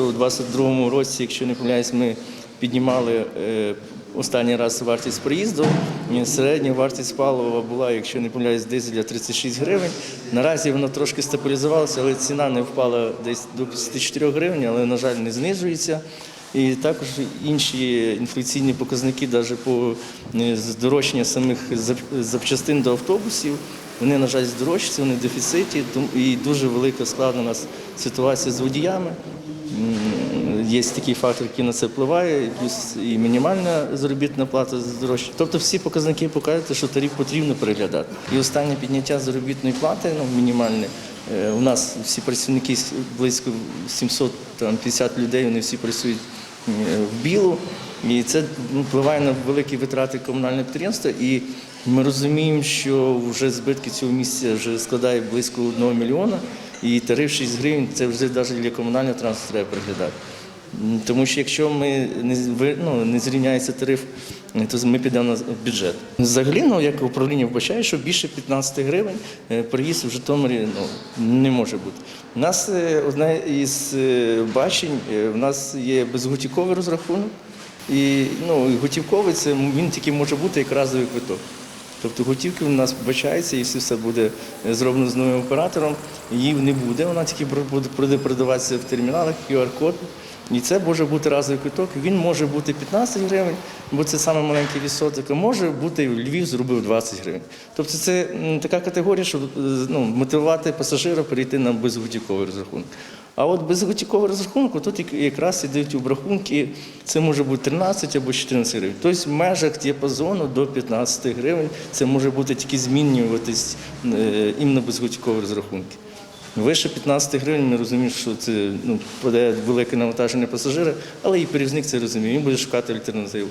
У 22-му році, якщо не помиляюсь, ми піднімали е, останній раз вартість проїзду. Середня вартість палива була, якщо не помиляюсь, дизеля 36 гривень. Наразі вона трошки стабілізувалася, але ціна не впала десь до 54 гривень, але, на жаль, не знижується. І також інші інфляційні показники, навіть по е, здорожчання самих запчастин до автобусів, вони, на жаль, здорожчуються, вони в дефіциті, і дуже велика складна у нас ситуація з водіями. Є такий фактор, який на це впливає, плюс і мінімальна заробітна плата здорожчає. Тобто всі показники показують, що тариф потрібно переглядати. І останнє підняття заробітної плати, ну, мінімальне, е, у нас всі працівники близько 750 людей, вони всі працюють е, в білу. І це ну, впливає на великі витрати комунального підприємства. І ми розуміємо, що вже збитки цього місця вже складає близько 1 мільйона, і тариф 6 гривень це вже навіть для комунального транспорту треба приглядати. Тому що якщо ми не, ну, не зрівняється тариф, то ми підемо на бюджет. Взагалі, ну, як управління вбачає, що більше 15 гривень е, проїзд в Житомирі ну, не може бути. У нас е, одне із е, бачень, в нас є безготівковий розрахунок. І ну, і готівковий це він тільки може бути як разовий квиток. Тобто готівки у нас вбачається, якщо все буде е, зроблено з новим оператором, її не буде, вона тільки буде продаватися в терміналах, QR-код. І це може бути разовий квиток. Він може бути 15 гривень, бо це саме маленький відсоток, а може бути Львів зробив 20 гривень. Тобто це така категорія, щоб е, ну, мотивувати пасажира перейти на безготівковий розрахунок. А от безготівковий розрахунок, тут якраз ідуть обрахунки, це може бути 13 або 14 гривень. Тобто в межах діапазону до 15 гривень це може бути тільки змінюватись е, іменно безготівкові розрахунки. Вище 15 гривень ми розуміємо, що це ну, подає велике навантаження пасажира, але і перевізник це розуміє, він буде шукати альтернативу.